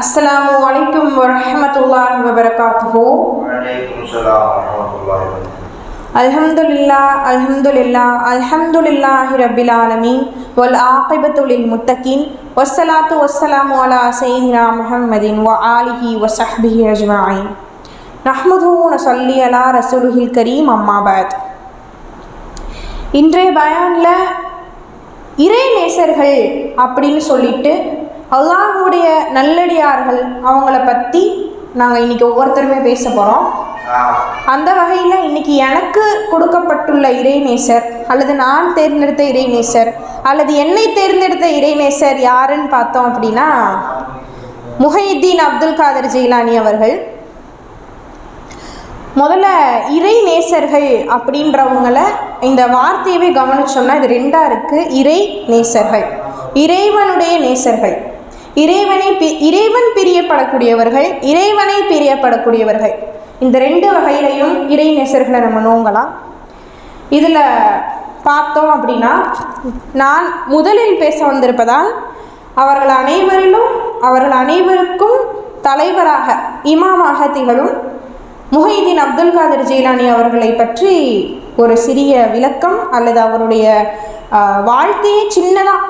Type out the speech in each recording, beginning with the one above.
அஸ்ஸலாமு அலைக்கும் வரஹமத்துல்லாஹி வபரகாத்துஹு. அல்ஹம்துலில்லா அல்ஹம்துலில்லா அல்ஹம்துலில்லாஹி ரப்பில் ஆலமீன். வல் ஆகிபத்துலில் முத்தகின். வஸ்ஸலாத்து வஸ்ஸலாமு அலா சையினா முஹம்மதின் வ ஆலிஹி வ ஸஹ்பிஹி அஜ்மாயின். நஹ்மதுஹு வ நஸல்லி அலா ரசூலுஹில் கரீம் அம்மாபாத் இன்றைய பயானில் இறை நேசர்கள் அப்படின்னு சொல்லிட்டு அல்லாஹ்வுடைய நல்லடியார்கள் அவங்கள பற்றி நாங்கள் இன்னைக்கு ஒவ்வொருத்தருமே பேச போகிறோம். அந்த வகையில் இன்னைக்கு எனக்கு கொடுக்கப்பட்டுள்ள இறைநேசர் அல்லது நான் தேர்ந்தெடுத்த இறைநேசர் அல்லது என்னை தேர்ந்தெடுத்த இறைநேசர் யாருன்னு பார்த்தோம் அப்படின்னா முஹைதீன் அப்துல் காதர் ஜெயிலானி அவர்கள். முதல்ல இறை நேசர்கள் அப்படின்றவங்கள இந்த வார்த்தையவே கவனிச்சோம்னா இது ரெண்டா இருக்கு. இறை நேசர்கள் இறைவனுடைய நேசர்கள். இறைவனை பி- இறைவன் பிரியப்படக்கூடியவர்கள் இறைவனை பிரியப்படக்கூடியவர்கள். இந்த ரெண்டு வகையிலையும் இறை நேசர்களை நம்ம நோங்கலாம். இதில் பார்த்தோம் அப்படின்னா நான் முதலில் பேச வந்திருப்பதால் அவர்கள் அனைவரிலும் அவர்கள் அனைவருக்கும் தலைவராக இமாமாக திகழும் முஹைதீன் அப்துல் காதர் ஜெயிலானி அவர்களை பற்றி ஒரு சிறிய விளக்கம் அல்லது அவருடைய ஆஹ், வாழ்க்கையை சின்னதாக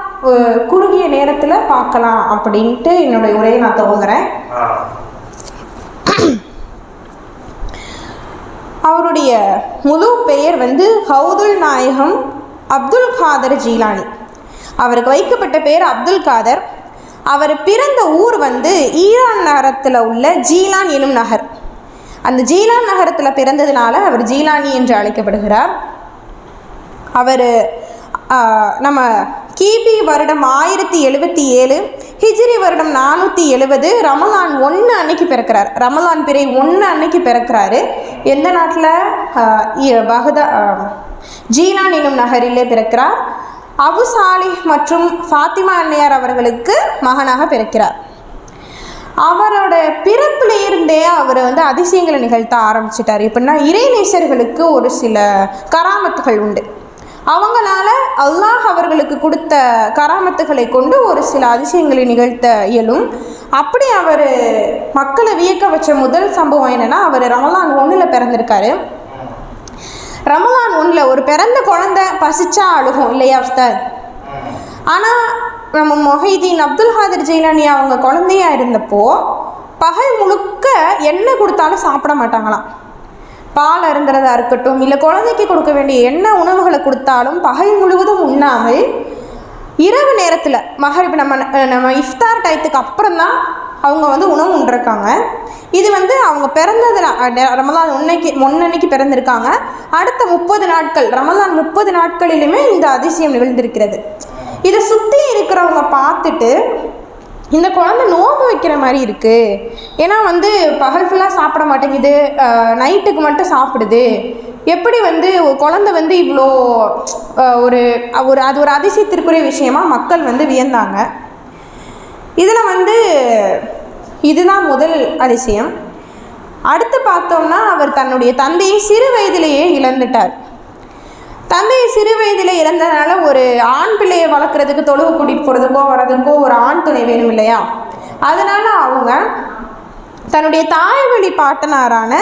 குறுகிய நேரத்தில் பார்க்கலாம் அப்படின்ட்டு என்னுடைய உரையை நான் துவங்குறேன். அவருடைய முழு பெயர் வந்து ஹவுதுல் நாயகம் அப்துல் காதர் ஜீலானி. அவருக்கு வைக்கப்பட்ட பெயர் அப்துல் காதர். அவர் பிறந்த ஊர் வந்து ஈரான் நகரத்தில் உள்ள ஜீலான் எனும் நகர். அந்த ஜீலான் நகரத்தில் பிறந்ததுனால அவர் ஜீலானி என்று அழைக்கப்படுகிறார். அவர் நம்ம கிபி வருடம் ஆயிரத்தி எழுபத்தி ஏழு ஹிஜ்ரி வருடம் நானூற்றி எழுபது ரமலான் ஒன்று அன்னைக்கு பிறக்கிறார். ரமலான் பிறை ஒன்று அன்னைக்கு பிறக்கிறாரு. எந்த நாட்டில்? பகதா ஜீனான் என்னும் எனும் நகரிலே பிறக்கிறார். அபு சாலிஹ் மற்றும் ஃபாத்திமா அன்னையார் அவர்களுக்கு மகனாக பிறக்கிறார். அவரோட பிறப்புல இருந்தே அவர் வந்து அதிசயங்களை நிகழ்த்த ஆரம்பிச்சிட்டார். எப்படின்னா இறைநேசர்களுக்கு ஒரு சில கராமத்துகள் உண்டு. அவங்களால அல்லாஹ் அவர்களுக்கு கொடுத்த கராமத்துகளை கொண்டு ஒரு சில அதிசயங்களை நிகழ்த்த இயலும். அப்படி அவர் மக்களை வியக்க வச்ச முதல் சம்பவம் என்னென்னா அவர் ரமலான் ஒன்றில் பிறந்திருக்காரு. ரமலான் ஒன்றில் ஒரு பிறந்த குழந்தை பசிச்சா அழுகும் இல்லையா சார் ஆனால் நம்ம மொஹிதீன் அப்துல் ஹாதிர் ஜெயிலானி அவங்க குழந்தையா இருந்தப்போ பகல் முழுக்க என்ன கொடுத்தாலும் சாப்பிட மாட்டாங்களாம். பால் அருந்துறதா இருக்கட்டும் இல்லை குழந்தைக்கு கொடுக்க வேண்டிய என்ன உணவுகளை கொடுத்தாலும் பகல் முழுவதும் உண்ணாமல் இரவு நேரத்தில் மகரிப் நம்ம நம்ம இஃப்தார் டயத்துக்கு அப்புறம் தான் அவங்க வந்து உணவு உண்டிருக்காங்க இது வந்து அவங்க பிறந்ததில் ரமலான் உன்னைக்கு முன்னன்னைக்கு பிறந்திருக்காங்க. அடுத்த முப்பது நாட்கள் ரமலான் முப்பது நாட்களிலுமே இந்த அதிசயம் நிகழ்ந்திருக்கிறது. இதை சுற்றி இருக்கிறவங்க பார்த்துட்டு இந்த குழந்தை நோம்பு வைக்கிற மாதிரி இருக்குது ஏன்னா வந்து பகல் ஃபுல்லாக சாப்பிட மாட்டேங்குது. நைட்டுக்கு மட்டும் சாப்பிடுது. எப்படி வந்து குழந்தை வந்து இவ்வளோ ஒரு ஒரு அது ஒரு அதிசயத்திற்குரிய விஷயமா மக்கள் வந்து வியந்தாங்க. இதில் வந்து இதுதான் முதல் அதிசயம். அடுத்து பார்த்தோம்னா அவர் தன்னுடைய தந்தையை சிறு வயதிலேயே இழந்துட்டார். தந்தையை சிறு வயதில் இறந்ததுனால ஒரு ஆண் பிள்ளையை வளர்க்குறதுக்கு தொழுவு கூட்டிகிட்டு போகிறதுக்கோ வர்றதுக்கோ ஒரு ஆண் துணை வேணும் இல்லையா? அதனால் அவங்க தன்னுடைய தாய் வழி பாட்டனாரான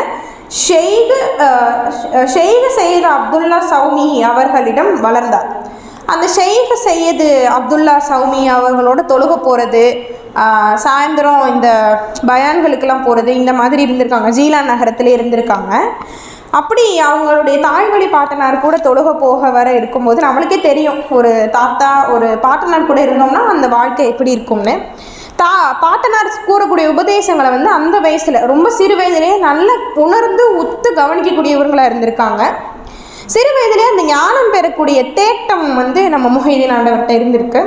ஷெய்கு ஷெய்கு சையது அப்துல்லா சௌமி அவர்களிடம் வளர்ந்தார். அந்த ஷெய்கு சையது அப்துல்லா சௌமி அவங்களோட தொழுக போகிறது சாயந்தரம் இந்த பயான்களுக்கெல்லாம் போகிறது இந்த மாதிரி இருந்திருக்காங்க. ஜீலா நகரத்தில் இருந்திருக்காங்க. அப்படி அவங்களுடைய தாய்வழி பாட்டனார் கூட தொழுக போக வர இருக்கும்போது நம்மளுக்கே தெரியும் ஒரு தாத்தா ஒரு பாட்டனார் கூட இருந்தோம்னா அந்த வாழ்க்கை எப்படி இருக்கும்னு. தா பாட்டனார் கூறக்கூடிய உபதேசங்களை வந்து அந்த வயசில் ரொம்ப சிறு வயதிலேயே நல்ல உணர்ந்து உத்து கவனிக்கக்கூடியவர்களாக இருந்திருக்காங்க. சிறு வயதிலே அந்த ஞானம் பெறக்கூடிய தேட்டம் வந்து நம்ம முகையிலே ஆண்டவர்கிட்ட இருந்திருக்கு.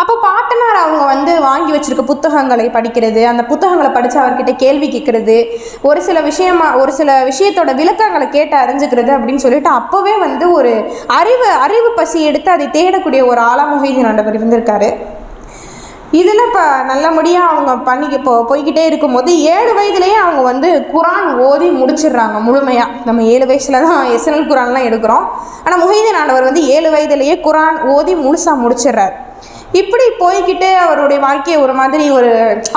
அப்போ பாட்டனார் அவங்க வந்து வாங்கி வச்சிருக்க புத்தகங்களை படிக்கிறது அந்த புத்தகங்களை படித்து அவர்கிட்ட கேள்வி கேட்குறது ஒரு சில விஷயமா ஒரு சில விஷயத்தோட விளக்கங்களை கேட்டு அறிஞ்சுக்கிறது அப்படின்னு சொல்லிட்டு அப்போவே வந்து ஒரு அறிவு அறிவு பசி எடுத்து அதை தேடக்கூடிய ஒரு ஆலா மொஹீதீன் ஆண்டவர் இருந்திருக்காரு. இதில் இப்போ நல்லபடியாக அவங்க பண்ணி இப்போ போய்கிட்டே இருக்கும்போது ஏழு வயதுலேயே அவங்க வந்து குரான் ஓதி முடிச்சிடுறாங்க முழுமையாக நம்ம ஏழு வயசில் தான் எஸ்என்எல் குரான்லாம் எடுக்கிறோம். ஆனால் முஹைதீன் ஆண்டவர் வந்து ஏழு வயதுலேயே குரான் ஓதி முழுசாக முடிச்சிடுறாரு. இப்படி போய்கிட்டே அவருடைய வாழ்க்கையை ஒரு மாதிரி ஒரு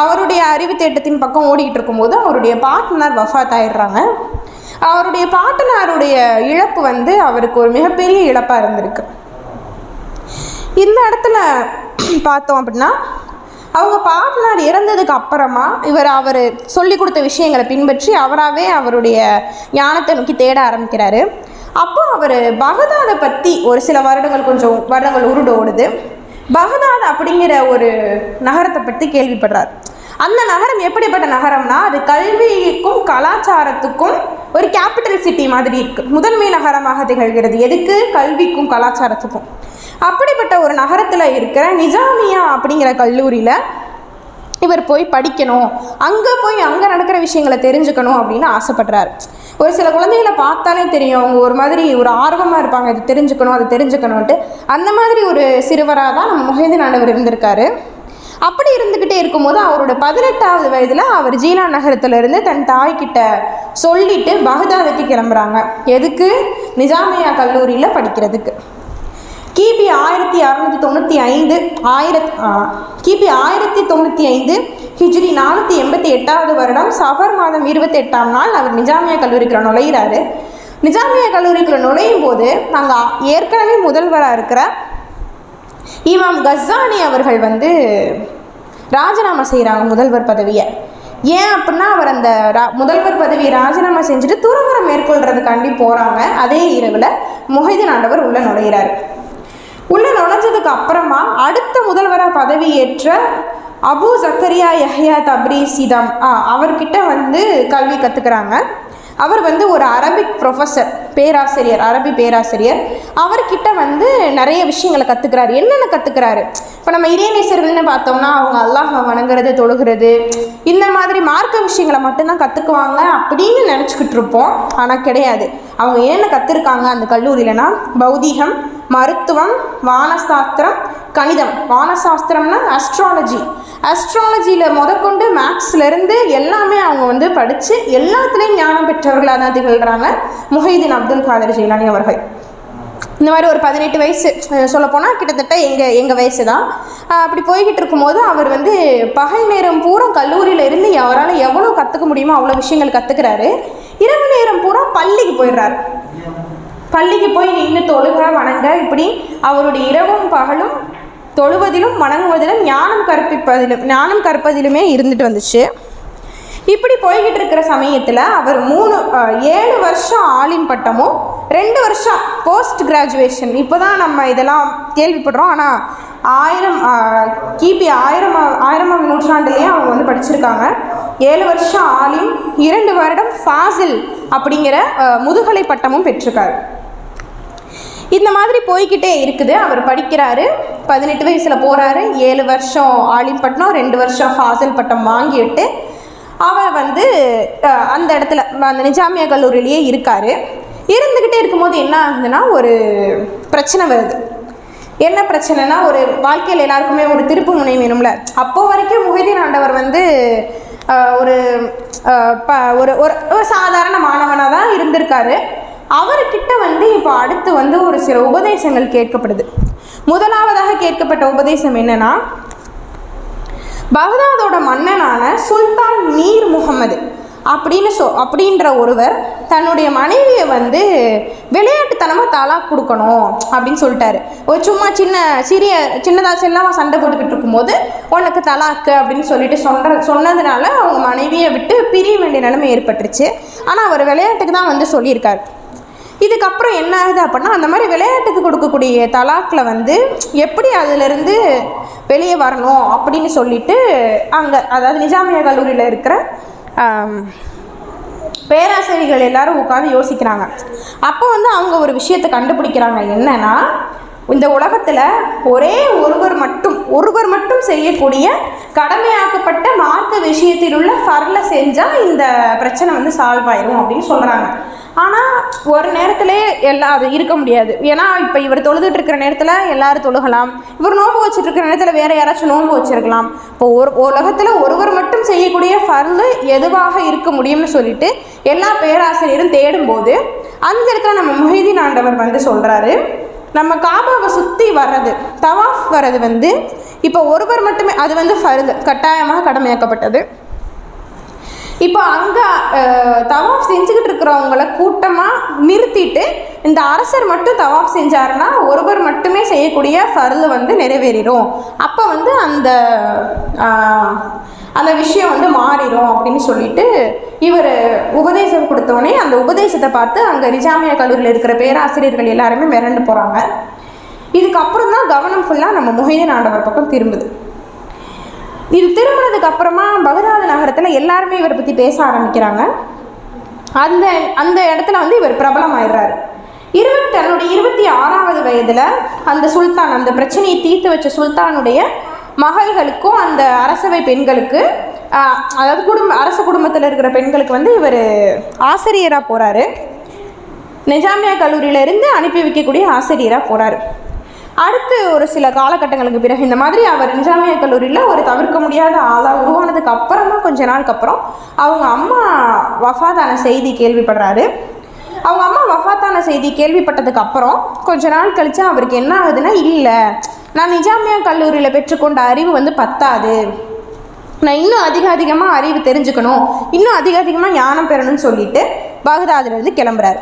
அவருடைய அறிவு தேட்டத்தின் பக்கம் ஓடிக்கிட்டு இருக்கும்போது அவருடைய பார்ட்னர் வஃபாத் ஆயிடுறாங்க. அவருடைய பாட்டனாருடைய இழப்பு வந்து அவருக்கு ஒரு மிகப்பெரிய இழப்பாக இருந்திருக்கு. இந்த இடத்துல பார்த்தோம் அப்படின்னா அவங்க பாட்டனார் இறந்ததுக்கு அப்புறமா இவர் அவர் சொல்லி கொடுத்த விஷயங்களை பின்பற்றி அவராகவே அவருடைய ஞானத்தை நோக்கி தேட ஆரம்பிக்கிறாரு. அப்போ அவர் பகதாதை பற்றி ஒரு சில வருடங்கள் கொஞ்சம் வருடங்கள் உருண்டு ஓடுது. பகதாத் அப்படிங்கிற ஒரு நகரத்தை பற்றி கேள்விப்படுறார். அந்த நகரம் எப்படிப்பட்ட நகரம்னா அது கல்விக்கும் கலாச்சாரத்துக்கும் ஒரு கேபிட்டல் சிட்டி மாதிரி இருக்கு. முதன்மை நகரமாக திகழ்கிறது. எதுக்கு? கல்விக்கும் கலாச்சாரத்துக்கும். அப்படிப்பட்ட ஒரு நகரத்தில் இருக்கிற நிஜாமியா அப்படிங்கிற கல்லூரியில் இவர் போய் படிக்கணும். அங்கே போய் அங்கே நடக்கிற விஷயங்களை தெரிஞ்சுக்கணும் அப்படின்னு ஆசைப்படுறாரு. ஒரு சில குழந்தைகளை பார்த்தாலே தெரியும். அவங்க ஒரு மாதிரி ஒரு ஆர்வமாக இருப்பாங்க. இது தெரிஞ்சுக்கணும் அதை தெரிஞ்சுக்கணுன்ட்டு அந்த மாதிரி ஒரு சிறுவராக தான் நம்ம முஹேந்தின் ஆண்டவர் இருந்திருக்காரு. அப்படி இருந்துக்கிட்டே இருக்கும்போது அவரோட பதினெட்டாவது வயதில் அவர் ஜீலா நகரத்திலிருந்து தன் தாய்கிட்ட சொல்லிட்டு பகதாதுக்கு கிளம்புறாங்க. எதுக்கு? நிஜாமியா கல்லூரியில் படிக்கிறதுக்கு. கிபி ஆயிரத்தி அறநூற்றி தொண்ணூற்றி ஐந்து ஆயிரத் கிபி ஆயிரத்தி தொண்ணூற்றி ஐந்து ஹிஜ்ரி நானூற்றி எண்பத்தி எட்டாவது வருடம் சஃபர் மாதம் இருபத்தெட்டாம் நாள் அவர் நிஜாமியா கல்லூரிக்குள்ள நுழையிறாரு. நிஜாமியா கல்லூரிக்குள்ள நுழையும் போது நாங்கள் ஏற்கனவே முதல்வராக இருக்கிற இமாம் கஸ்ஸானி அவர்கள் வந்து ராஜினாமா செய்கிறாங்க முதல்வர் பதவியை. ஏன் அப்படின்னா அவர் அந்த ரா- முதல்வர் பதவியை ராஜினாமா செஞ்சுட்டு துறவரம் மேற்கொள்றதுக்காண்டி போகிறாங்க அதே இரவில் முஹைதீன் ஆண்டவர் உள்ள நுழையிறாரு. உள்ள நுழைஞ்சதுக்கு அப்புறமா அடுத்த முதல்வராக பதவியேற்ற அபு ஜக்கரியா யஹ்யா தப்ரீசிதம் அவர்கிட்ட வந்து கல்வி கற்றுக்கிறாங்க அவர் வந்து ஒரு அரபிக் ப்ரொஃபஸர் பேராசிரியர் அரபி பேராசிரியர். அவர்கிட்ட வந்து நிறைய விஷயங்களை கற்றுக்கிறாரு என்னென்ன கற்றுக்கிறாரு இப்போ நம்ம இறைநேசர்கள்னு பார்த்தோம்னா அவங்க அல்லாஹை வணங்குறது தொழுகிறது இந்த மாதிரி மார்க்க விஷயங்களை மட்டும்தான் கற்றுக்குவாங்க அப்படின்னு நினச்சிக்கிட்டு இருப்போம். ஆனால் கிடையாது. அவங்க என்ன கற்றுருக்காங்க அந்த கல்லூரியிலனா பௌதீகம் மருத்துவம் வானசாஸ்திரம் கணிதம். வானசாஸ்திரம்னா அஸ்ட்ராலஜி அஸ்ட்ராலஜியில் முதற்கொண்டு மேக்ஸ்லேருந்து எல்லாமே அவங்க வந்து படித்து எல்லாத்துலேயும் ஞானம் பெற்றவர்களாக தான் திகழ்கிறாங்க முஹைதீன் அப்துல் காதர் ஜெயிலானி அவர்கள். இந்த மாதிரி ஒரு பதினெட்டு வயசு சொல்லப்போனால் கிட்டத்தட்ட எங்கள் எங்கள் வயசு தான் அப்படி போய்கிட்டு இருக்கும்போது அவர் வந்து பகல் நேரம் பூரா கல்லூரியில் இருந்து அவரால் எவ்வளோ கற்றுக்க முடியுமோ அவ்வளோ விஷயங்கள் கற்றுக்கிறாரு இரவு நேரம் பூரா பள்ளிக்கு போயிடுறாரு. பள்ளிக்கு போய் நின்று தொழுக வணங்க. இப்படி அவருடைய இரவும் பகலும் தொழுவதிலும் வணங்குவதிலும் ஞானம் கற்பிப்பதிலும் ஞானம் கற்பதிலுமே இருந்துட்டு வந்துச்சு. இப்படி போய்கிட்டு இருக்கிற சமயத்தில் அவர் மூணு ஏழு வருஷம் ஆலிம் பட்டமும் ரெண்டு வருஷம் போஸ்ட் கிராஜுவேஷன் இப்போ தான் நம்ம இதெல்லாம் கேள்விப்படுறோம். ஆனால் ஆயிரம் கிபி ஆயிரம் ஆயிரமாம் நூற்றாண்டுலேயே அவங்க வந்து படிச்சிருக்காங்க. ஏழு வருஷம் ஆலிம் இரண்டு வருடம் ஃபாசில் அப்படிங்கிற முதுகலை பட்டமும் பெற்றிருக்காரு. இந்த மாதிரி போய்க்கிட்டே இருக்குது. அவர் படிக்கிறாரு. பதினெட்டு வயசில் போகிறாரு ஏழு வருஷம் ஆலிம் பட்டம் ரெண்டு வருஷம் ஃபாசல் பட்டம் வாங்கிட்டு அவர் வந்து அந்த இடத்துல அந்த நிஜாமியா கல்லூரியிலேயே இருக்கார். இருந்துக்கிட்டே இருக்கும்போது என்ன ஆகுதுன்னா ஒரு பிரச்சனை வருது. என்ன பிரச்சனைனா ஒரு வாழ்க்கையில் எல்லாருக்குமே ஒரு திருப்பு முனை வேணும்ல. அப்போ வரைக்கும் முகைதீன் ஆண்டவர் வந்து ஒரு ப ஒரு ஒரு ஒரு சாதாரண மாணவனாக தான் இருந்திருக்காரு. அவர்கிட்ட வந்து இப்போ அடுத்து வந்து ஒரு சில உபதேசங்கள் கேட்கப்படுது. முதலாவதாக கேட்கப்பட்ட உபதேசம் என்னன்னா பகதாதோட மன்னனான சுல்தான் மீர் முகமது அப்படின்னு சொ அப்படின்ற ஒருவர் தன்னுடைய மனைவியை வந்து விளையாட்டுத்தனமாக தலாக் கொடுக்கணும் அப்படின்னு சொல்லிட்டாரு. ஒரு சும்மா சின்ன சிறிய சின்னதாக செல்லாமல் சண்டை போட்டுக்கிட்டு இருக்கும்போது உனக்கு தலாக்கு அப்படின்னு சொல்லிட்டு சொல்கிற சொன்னதுனால அவங்க மனைவியை விட்டு பிரிய வேண்டிய நிலைமை ஏற்பட்டுருச்சு. ஆனால் அவர் விளையாட்டுக்கு தான் வந்து சொல்லியிருக்காரு. இதுக்கப்புறம் என்ன ஆகுது அப்படின்னா அந்த மாதிரி விளையாட்டுக்கு கொடுக்கக்கூடிய தலாக்கில் வந்து எப்படி அதிலிருந்து வெளியே வரணும் அப்படின்னு சொல்லிட்டு அங்கே அதாவது நிஜாமியா கல்லூரியில் இருக்கிற பேராசிரியர்கள் எல்லாரும் உட்காந்து யோசிக்கிறாங்க. அப்போ வந்து அவங்க ஒரு விஷயத்தை கண்டுபிடிக்கிறாங்க. என்னன்னா இந்த உலகத்தில் ஒரே ஒருவர் மட்டும் ஒருவர் மட்டும் செய்யக்கூடிய கடமையாக்கப்பட்ட மார்க்க விஷயத்தில் உள்ள ஃபர்ல செஞ்சால் இந்த பிரச்சனை வந்து சால்வ் ஆயிரும் அப்படின்னு சொல்கிறாங்க ஆனால் ஒரு நேரத்திலே எல்லா அது இருக்க முடியாது. ஏன்னா இப்போ இவர் தொழுதுட்டு இருக்கிற நேரத்தில் எல்லாரும் தொழுகலாம். இவர் நோன்பு வச்சுட்டு இருக்கிற நேரத்தில் வேற யாராச்சும் நோன்பு வச்சிருக்கலாம். இப்போ ஒரு உலகத்தில் ஒருவர் மட்டும் செய்யக்கூடிய ஃபர்லு எதுவாக இருக்க முடியும்னு சொல்லிட்டு எல்லா பேராசிரியரும் தேடும்போது அந்த இடத்துல நம்ம முஹிதீன் ஆண்டவர் வந்து சொல்கிறாரு நம்ம காபாவை சுற்றி வர்றது தவாஃப் வர்றது வந்து இப்போ ஒருவர் மட்டுமே அது வந்து ஃபருது கட்டாயமாக கடமையாக்கப்பட்டது. இப்போ அங்கே தவாஃப் செஞ்சுக்கிட்டு இருக்கிறவங்கள கூட்டமாக நிறுத்திட்டு இந்த அரசர் மட்டும் தவாஃப் செஞ்சாருன்னா ஒருவர் மட்டுமே செய்யக்கூடிய ஃபர்லு வந்து நிறைவேறிடும் அப்போ வந்து அந்த அந்த விஷயம் வந்து மாறிடும் அப்படின்னு சொல்லிட்டு இவர் உபதேசம் கொடுத்தோடனே அந்த உபதேசத்தை பார்த்து அங்கே நிஜாமியா கல்லூரியில் இருக்கிற பேராசிரியர்கள் எல்லாருமே மிரண்டு போகிறாங்க இதுக்கப்புறம் தான் கவனம் ஃபுல்லாக நம்ம முஹைதீன் ஆண்டவர் பக்கம் திரும்புது. இது திரும்பினதுக்கு அப்புறமா பகதாது நகரத்தில் எல்லாருமே இவரை பற்றி பேச ஆரம்பிக்கிறாங்க. அந்த அந்த இடத்துல வந்து இவர் பிரபலமாயிடுறாரு. இருபத்தி தன்னுடைய இருபத்தி ஆறாவது வயதில் அந்த சுல்தான் அந்த பிரச்சனையை தீர்த்து வச்ச சுல்தானுடைய மகள்களுக்கும் அந்த அரசவை பெண்களுக்கு அதாவது குடும்ப அரச குடும்பத்தில் இருக்கிற பெண்களுக்கு வந்து இவர் ஆசிரியராக போகிறாரு நிஜாமியா கல்லூரியிலேருந்து அனுப்பி வைக்கக்கூடிய ஆசிரியராக போகிறாரு அடுத்து ஒரு சில காலகட்டங்களுக்கு பிறகு இந்த மாதிரி அவர் நிஜாமியா கல்லூரியில் ஒரு தவிர்க்க முடியாத ஆளாக உருவானதுக்கு அப்புறமா கொஞ்ச நாளுக்கு அப்புறம் அவங்க அம்மா வஃபாதான செய்தி கேள்விப்படுறாரு. அவங்க அம்மா வஃபாத்தான செய்தி கேள்விப்பட்டதுக்கு அப்புறம் கொஞ்ச நாள் கழிச்சு அவருக்கு என்ன ஆகுதுன்னா இல்லை நான் நிஜாமியா கல்லூரியில் பெற்றுக்கொண்ட அறிவு வந்து பத்தாது. நான் இன்னும் அதிக அதிகமாக அறிவு தெரிஞ்சுக்கணும். இன்னும் அதிக அதிகமாக ஞானம் பெறணும்னு சொல்லிட்டு பகதாதுலேருந்து கிளம்புறாரு.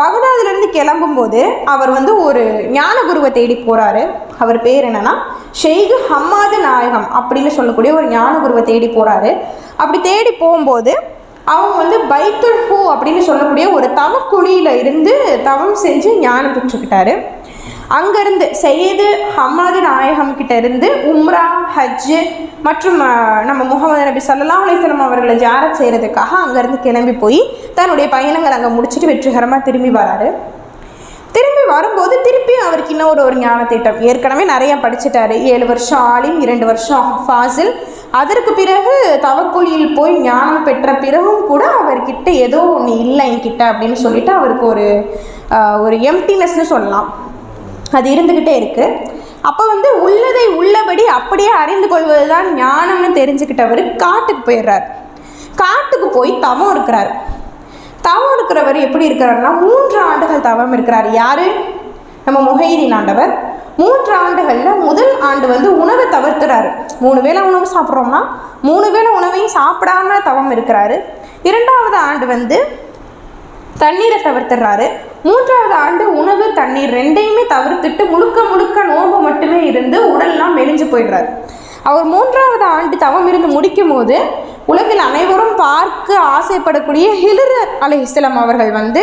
பகதாதிலிருந்து கிளம்பும்போது அவர் வந்து ஒரு ஞான குருவை தேடி போகிறாரு அவர் பேர் என்னன்னா ஷெய்கு ஹம்மாது நாயகம் அப்படின்னு சொல்லக்கூடிய ஒரு ஞான குருவை தேடி போகிறாரு அப்படி தேடி போகும்போது அவங்க வந்து பைத்துல் ஹூ அப்படின்னு சொல்லக்கூடிய ஒரு தவக்குழியில் இருந்து தவம் செஞ்சு ஞானம் பெற்றுக்கிட்டாரு. அங்கேருந்து சையது ஹம்மாது நாயகம் கிட்ட இருந்து உம்ரா ஹஜ்ஜு மற்றும் நம்ம முகமது நபி சல்லா அலைஹி அவர்களை ஜாரத் செய்கிறதுக்காக அங்கேருந்து கிளம்பி போய் தன்னுடைய பயணங்கள் அங்கே முடிச்சுட்டு வெற்றிகரமாக திரும்பி வராரு. திரும்பி வரும்போது திருப்பி அவருக்கு இன்னொரு ஒரு ஞான திட்டம் ஏற்கனவே நிறைய படிச்சுட்டாரு. ஏழு வருஷம் ஆலிம் இரண்டு வருஷம் ஃபாசில் அதற்கு பிறகு தவக்குழியில் போய் ஞானம் பெற்ற பிறகும் கூட அவர்கிட்ட ஏதோ ஒன்று இல்லை என்கிட்ட அப்படின்னு சொல்லிட்டு அவருக்கு ஒரு ஒரு எம்டினஸ்ன்னு சொல்லலாம். அது இருந்துக்கிட்டே இருக்குது அப்போ வந்து உள்ளதை உள்ளபடி அப்படியே அறிந்து கொள்வது தான் ஞானம்னு தெரிஞ்சுக்கிட்டவர் காட்டுக்கு போயிடுறார். காட்டுக்கு போய் தவம் இருக்கிறார். தவம் இருக்கிறவர் எப்படி இருக்கிறாருன்னா மூன்று ஆண்டுகள் தவம் இருக்கிறார். யார்? நம்ம முகையீரின் ஆண்டவர். மூன்று ஆண்டுகளில் முதல் ஆண்டு வந்து உணவை தவிர்க்கிறாரு. மூணு வேளை உணவு சாப்பிட்றோம்னா மூணு வேளை உணவையும் சாப்பிடாம தவம் இருக்கிறாரு. இரண்டாவது ஆண்டு வந்து தண்ணீரை தவிர்த்துறாரு. மூன்றாவது ஆண்டு உணவு தண்ணீர் ரெண்டையுமே தவிர்த்துட்டு முழுக்க முழுக்க நோன்பு மட்டுமே இருந்து உடல்லாம் மெலிஞ்சு போயிடுறாரு. அவர் மூன்றாவது ஆண்டு தவம் இருந்து முடிக்கும் போது உலகில் அனைவரும் பார்க்க ஆசைப்படக்கூடிய ஹிலர் அலை இஸ்லாம் அவர்கள் வந்து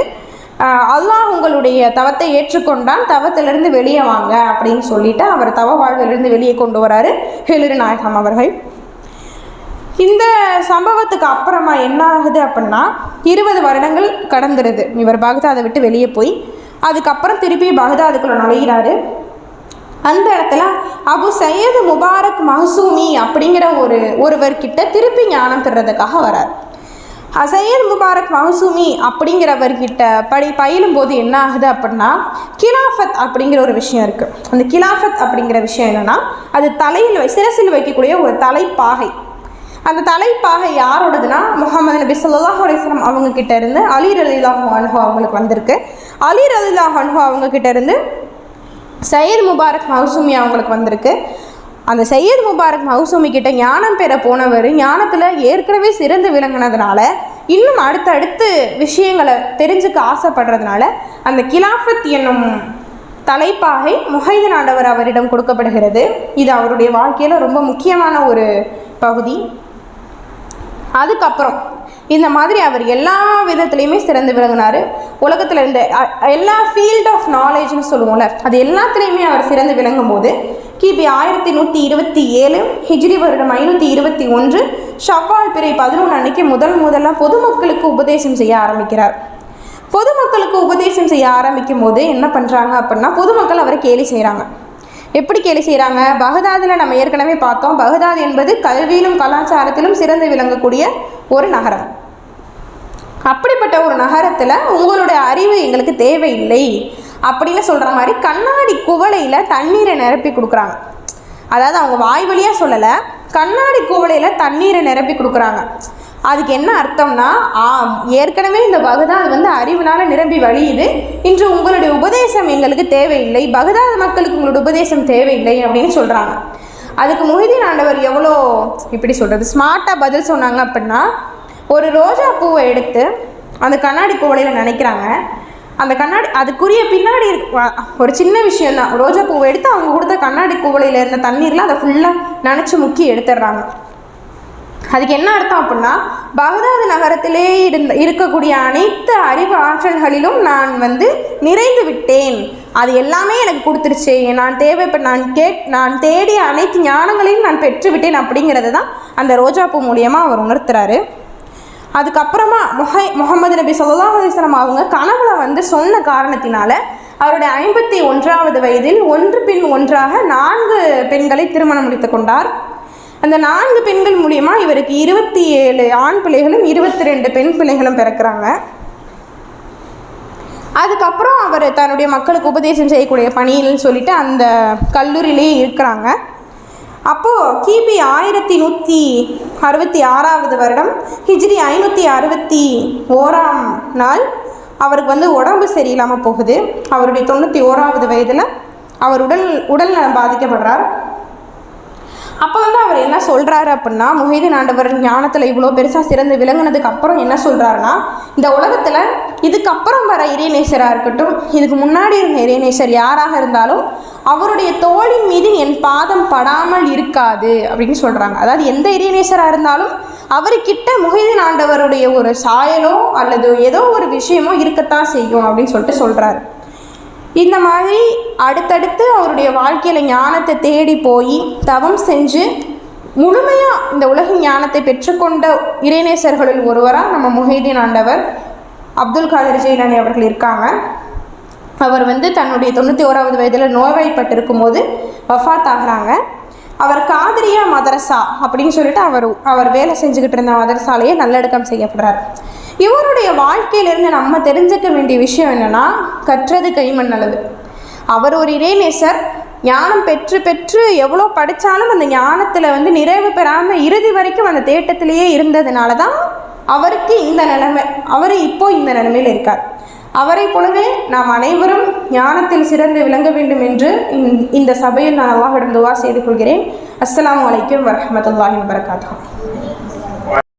அல்லாஹ் உங்களுடைய தவத்தை ஏற்றுக்கொண்டான் தவத்திலிருந்து வெளியே வாங்க அப்படின்னு சொல்லிட்டு அவர் தவ வாழ்விலிருந்து வெளியே கொண்டு வராரு ஹிலர் நாயகம் அவர்கள். இந்த சம்பவத்துக்கு அப்புறமா என்ன ஆகுது அப்படின்னா இருபது வருடங்கள் கடந்துருது. இவர் பகதாதை விட்டு வெளியே போய் அதுக்கப்புறம் திருப்பி பகதாதுக்குள்ள நுழைகிறாரு அந்த இடத்துல அபு சையது முபாரக் மஹசூமி அப்படிங்கிற ஒரு ஒருவர்கிட்ட திருப்பி ஞானம் பெறதுக்காக வரார். சையத் முபாரக் மஹசூமி அப்படிங்கிறவர்கிட்ட படி பயிலும்போது என்ன ஆகுது அப்படின்னா கிலாஃபத் அப்படிங்கிற ஒரு விஷயம் இருக்குது அந்த கிலாஃபத் அப்படிங்கிற விஷயம் என்னென்னா அது தலையில் வை- சிரசில் வைக்கக்கூடிய ஒரு தலைப்பாகை. அந்த தலைப்பாகை யாரோடதுன்னா முகமது நபி சொல்லாஹ் அலிஸ்லாம் அவங்க கிட்ட இருந்து அலி ரலில்லாஹு அன்ஹு அவங்களுக்கு வந்திருக்கு. அலி ரலில்லாஹு அன்ஹு அவங்க கிட்ட இருந்து சையத் முபாரக் மௌசூமி அவங்களுக்கு வந்திருக்கு. அந்த சையத் முபாரக் மௌசூமி கிட்ட ஞானம் பெற போனவர் ஞானத்தில் ஏற்கனவே சிறந்து விளங்குனதுனால இன்னும் அடுத்தடுத்து விஷயங்களை தெரிஞ்சுக்க ஆசைப்படுறதுனால அந்த கிலாஃபத் என்னும் தலைப்பாகை முஹைதன் ஆண்டவர் அவரிடம் கொடுக்கப்படுகிறது. இது அவருடைய வாழ்க்கையில் ரொம்ப முக்கியமான ஒரு பகுதி. அதுக்கப்புறம் இந்த மாதிரி அவர் எல்லா விதத்துலேயுமே சிறந்து விளங்கினார். உலகத்தில் இருந்த எல்லா ஃபீல்ட் ஆஃப் நாலேஜ்னு சொல்லுவோம்ல அது எல்லாத்துலேயுமே அவர் சிறந்து விளங்கும் போது கிபி ஆயிரத்தி நூற்றி இருபத்தி ஏழு ஹிஜ்ரி வருடம் ஐநூற்றி இருபத்தி ஒன்று ஷவால் பிறை பதினொன்று அன்னைக்கு முதல் முதலாக பொதுமக்களுக்கு உபதேசம் செய்ய ஆரம்பிக்கிறார். பொதுமக்களுக்கு உபதேசம் செய்ய ஆரம்பிக்கும் போது என்ன பண்ணுறாங்க அப்படின்னா பொதுமக்கள் அவரை கேலி செய்கிறாங்க எப்படி கேலி செய்கிறாங்க பகதாதில் நம்ம ஏற்கனவே பார்த்தோம். பகதாத் என்பது கல்வியிலும் கலாச்சாரத்திலும் சிறந்து விளங்கக்கூடிய ஒரு நகரம். அப்படிப்பட்ட ஒரு நகரத்தில் உங்களுடைய அறிவு எங்களுக்கு தேவையில்லை அப்படின்னு சொல்கிற மாதிரி கண்ணாடி குவளையில் தண்ணீரை நிரப்பி கொடுக்குறாங்க. அதாவது அவங்க வாய் வழியாக சொல்லலை கண்ணாடி குவளையில் தண்ணீரை நிரப்பி கொடுக்குறாங்க. அதுக்கு என்ன அர்த்தம்னா ஆம் ஏற்கனவே இந்த பகதாத் வந்து அறிவுனால நிரம்பி வழியுது. இன்று உங்களுடைய உபதேசம் எங்களுக்கு தேவையில்லை. பகதாத் மக்களுக்கு உங்களுடைய உபதேசம் தேவையில்லை அப்படின்னு சொல்கிறாங்க அதுக்கு மொஹிதீன் ஆண்டவர் எவ்வளோ இப்படி சொல்கிறது ஸ்மார்ட்டாக பதில் சொன்னாங்க அப்படின்னா ஒரு ரோஜா பூவை எடுத்து அந்த கண்ணாடி குவளையில் நினைக்கிறாங்க. அந்த கண்ணாடி அதுக்குரிய பின்னாடி இருக்கு ஒரு சின்ன விஷயம்தான். ரோஜா பூவை எடுத்து அவங்க கொடுத்த கண்ணாடி குவளையில் இருந்த தண்ணீர்லாம் அதை ஃபுல்லாக நினச்சி முக்கி எடுத்துடுறாங்க. அதுக்கு என்ன அர்த்தம் அப்படின்னா பகதாது நகரத்திலே இருந்த இருக்கக்கூடிய அனைத்து அறிவு ஆற்றல்களிலும் நான் வந்து நிறைந்து விட்டேன். அது எல்லாமே எனக்கு கொடுத்துருச்சு. நான் தேவைப்ப நான் கேட் நான் தேடிய அனைத்து ஞானங்களையும் நான் பெற்று விட்டேன் அப்படிங்கிறது தான் அந்த ரோஜாப்பூ மூலியமாக அவர் உணர்த்துறாரு. அதுக்கப்புறமா முஹை முகமது நபி சொல்லா அலைஹி அவங்க கனவுல வந்து சொன்ன காரணத்தினால அவருடைய ஐம்பத்தி ஒன்றாவது வயதில் ஒன்று பின் ஒன்றாக நான்கு பெண்களை திருமணம் முடித்து கொண்டார். அந்த நான்கு பெண்கள் மூலியமா இவருக்கு இருபத்தி ஏழு ஆண் பிள்ளைகளும் இருபத்தி ரெண்டு பெண் பிள்ளைகளும் பிறக்கிறாங்க. அதுக்கப்புறம் அவர் தன்னுடைய மக்களுக்கு உபதேசம் செய்யக்கூடிய பணியில் சொல்லிட்டு அந்த கல்லூரியிலேயே இருக்கிறாங்க. அப்போது கிபி ஆயிரத்தி நூற்றி அறுபத்தி ஆறாவது வருடம் ஹிஜ்ரி ஐநூற்றி அறுபத்தி ஓராம் நாள் அவருக்கு வந்து உடம்பு சரியில்லாமல் போகுது. அவருடைய தொண்ணூற்றி ஓராவது வயதில் அவர் உடல் உடல்நலம் பாதிக்கப்படுறார். அப்போ வந்து அவர் என்ன சொல்கிறாரு அப்படின்னா முஹிதீன் ஆண்டவர் ஞானத்தில் இவ்வளோ பெருசாக சிறந்து விளங்கினதுக்கு அப்புறம் என்ன சொல்கிறாருன்னா இந்த உலகத்தில் இதுக்கப்புறம் வர இறைநேசராக இருக்கட்டும் இதுக்கு முன்னாடி இருந்த இறைநேசர் யாராக இருந்தாலும் அவருடைய தோளின் மீது என் பாதம் படாமல் இருக்காது அப்படின்னு சொல்கிறாங்க அதாவது எந்த இறைநேசராக இருந்தாலும் அவர்கிட்ட முஹிதீன் ஆண்டவருடைய ஒரு சாயலோ அல்லது ஏதோ ஒரு விஷயமோ இருக்கத்தான் செய்யும் அப்படின்னு சொல்லிட்டு சொல்கிறாரு இந்த மாதிரி அடுத்தடுத்து அவருடைய வாழ்க்கையில் ஞானத்தை தேடி போய் தவம் செஞ்சு முழுமையாக இந்த உலக ஞானத்தை பெற்றுக்கொண்ட இறைநேசர்களில் ஒருவராக நம்ம முஹைதீன் ஆண்டவர் அப்துல் காதர் ஜெயிலானி அவர்கள் இருக்காங்க. அவர் வந்து தன்னுடைய தொண்ணூற்றி ஓராவது வயதில் நோய்வாய்ப்பட்டிருக்கும் போது வஃபாத் ஆகுறாங்க. அவர் காதிரியா மதரசா அப்படின்னு சொல்லிட்டு அவர் அவர் வேலை செஞ்சுக்கிட்டு இருந்த மதரசாலேயே நல்லடக்கம் செய்யப்படுறார். இவருடைய வாழ்க்கையிலிருந்து நம்ம தெரிஞ்சுக்க வேண்டிய விஷயம் என்னன்னா கற்றது கைமண் அளவு. அவர் ஒரு இறைநேசர் ஞானம் பெற்று பெற்று எவ்வளோ படித்தாலும் அந்த ஞானத்தில் வந்து நிறைவு பெறாமல் இறுதி வரைக்கும் அந்த தேட்டத்திலேயே இருந்ததுனால தான் அவருக்கு இந்த நிலைமை அவர் இப்போ இந்த நிலைமையில் இருக்கார். அவரைப் போலவே நாம் அனைவரும் ஞானத்தில் சிறந்து விளங்க வேண்டும் என்று இந்த- சபையில் நான் அல்லாஹிடம் துவா செய்து கொள்கிறேன். அஸ்ஸலாமு வலைக்கம் வரஹ்மத்துல்லாஹி வபரகாத்துஹு.